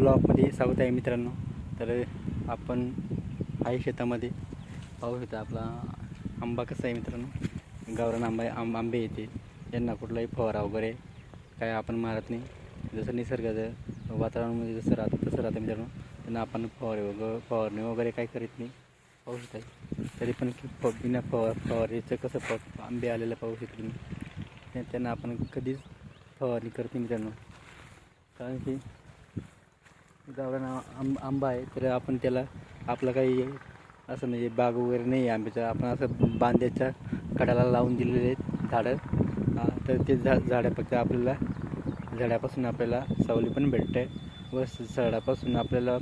ब्लॉगमध्ये स्वागत आहे मित्रांनो. तर आपण आहे शेतामध्ये. पाहू शकता आपला आंबा कसा आहे मित्रांनो. गावरान आंबा आंब आंबे येते. यांना कुठलाही फवारा वगैरे काय आपण मारत नाही. जसं निसर्गाचं वातावरणामध्ये जसं राहतं तसं राहतं मित्रांनो. त्यांना आपण फवारे वगैरे फवारणी वगैरे काही करीत नाही. पाहू शकता. तरी पण फ बिना फवार फवारीचं कसं फ आंबे आलेलं पाहू शकतो त्यांना आपण कधीच फवारणी करत नाही मित्रांनो. कारण की गावरान आंब आंबा आहे तर आपण त्याला आपलं काही असं म्हणजे बाग वगैरे नाही आहे आंब्याचं. आपण असं बांध्याच्या कडाला लावून दिलेले आहेत झाडं. तर ते झा झाडं फक्त आपल्याला झाडापासून आपल्याला सावली पण भेटते. व झाडापासून आपल्याला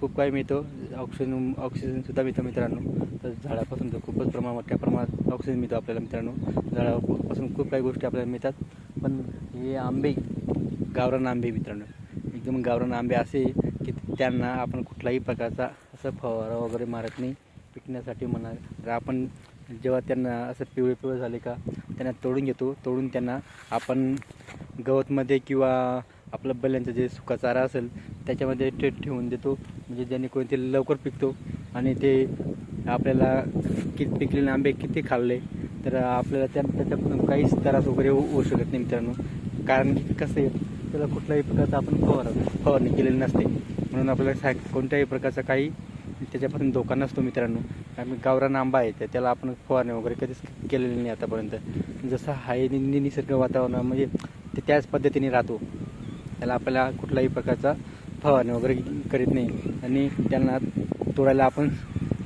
खूप काही मिळतो. ऑक्सिजन ऑक्सिजनसुद्धा मिळतो मित्रांनो. तर झाडापासून तर खूपच प्रमाण मोठ्या प्रमाणात ऑक्सिजन मिळतो आपल्याला मित्रांनो. झाडापासून खूप काही गोष्टी आपल्याला मिळतात. पण हे आंबे गावरान आंबे मित्रांनो. एकदम गावरान आंबे असे की त्यांना आपण कुठलाही प्रकारचा असं फवारा वगैरे मारत नाही. पिकण्यासाठी म्हणा तर आपण जेव्हा त्यांना असं पिवळे पिवळे झाले का त्यांना तोडून घेतो तोडून त्यांना आपण गवतमध्ये किंवा आपलं बैलांचं जे सुका चारा असेल त्याच्यामध्ये ठे ठेवून देतो. म्हणजे जेणेकरून ते लवकर पिकतो आणि ते आपल्याला किती पिकलेले आंबे किती खाल्ले तर आपल्याला त्या त्याच्यापासून काहीच त्रास वगैरे होऊ होऊ शकत नाही मित्रांनो. कारण की कसं आहे त्याला कुठल्याही प्रकारचा आपण फवार फवारणी केलेली नसते. म्हणून आपल्याला सा कोणत्याही प्रकारचा काही त्याच्यापासून धोका नसतो मित्रांनो. कारण गावरान आंबा आहे तर त्याला आपण फवारणी वगैरे कधीच केलेली नाही आतापर्यंत. जसं आहे नि- निसर्ग वातावरण म्हणजे ते त्याच पद्धतीने राहतो. त्याला आपल्याला कुठल्याही प्रकारचा फवारणी वगैरे करीत नाही. आणि त्यांना तोडायला आपण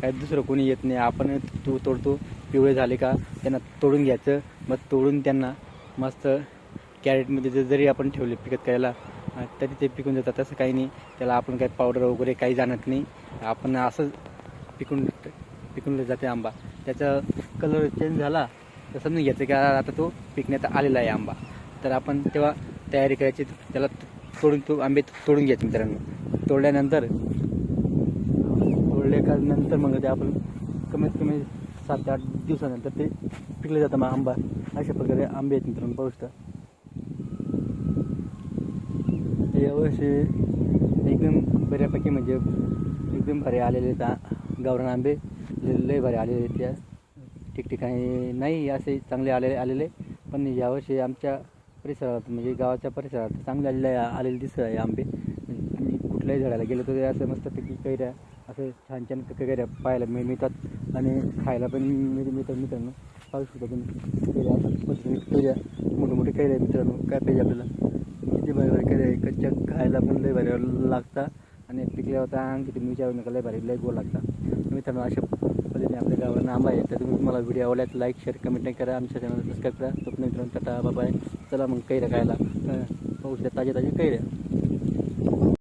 काय दुसरं कोणी येत नाही. आपण तो तोडतो. पिवळे झाले का त्यांना तोडून घ्यायचं. मग तोडून त्यांना मस्त कॅरेटमध्ये जर जरी आपण ठेवले पिकत करायला तरी ते पिकून जातात. तसं काही नाही. त्याला आपण काही पावडर वगैरे काही जाणत नाही. आपण असं पिकून पिकून जाते आंबा. त्याचा कलर चेंज झाला तर समजून घ्यायचं की आता तो पिकण्यात आलेला आहे आंबा. तर आपण तेव्हा तयारी करायची. त्याला तोडून तो आंबे तोडून घ्यायचे मित्रांनो. तोडल्यानंतर तोडले का नंतर मग ते आपण कमीत कमी सात ते आठ दिवसानंतर ते पिकले जातं मग आंबा. अशा प्रकारे आंबे आहेत मित्रांनो पाहू शकता यावर्षी एकदम बऱ्यापैकी म्हणजे एकदम भारी आलेले आहेत गावरान आंबे. लय भारी आलेले आहेत त्या ठिकठिकाणी. नाही असे चांगले आलेले आलेले. पण यावर्षी आमच्या परिसरात म्हणजे गावाच्या परिसरात चांगले आलेले आलेले दिसत आहे आंबे. कुठल्याही झाडाला गेलो तर असं मस्तपैकी कैऱ्या असं छान छान कैऱ्या पाहायला मिळ मिळतात. आणि खायला पण मिळ मिळतात मित्रांनो. पाहू शकतो तुम्ही कैऱ्या पद्धतीने कैऱ्या मोठे मोठे कैऱ्या मित्रांनो. काय पाहिजे आपल्याला किती भारी भारी कैऱ्या आहे कच्च्या खायला पण लय भारी लागता. आणि पिकल्या होता अंग तुम्ही मिरच्या नका लय भारी लय गोड लागतात मित्रांनो अशा पद्धतीने आपल्या गावाला आंबा आहे. तर तुम्ही तुम्हाला व्हिडिओ आवडला लाईक शेअर कमेंट नाही करा. आमच्या चॅनल सबस्क्राईब करा. स्वप्न मित्रांनो टाटा बाबा चला मग कैऱ्या खायला. पाऊस ताज्या ताज्या कैऱ्या.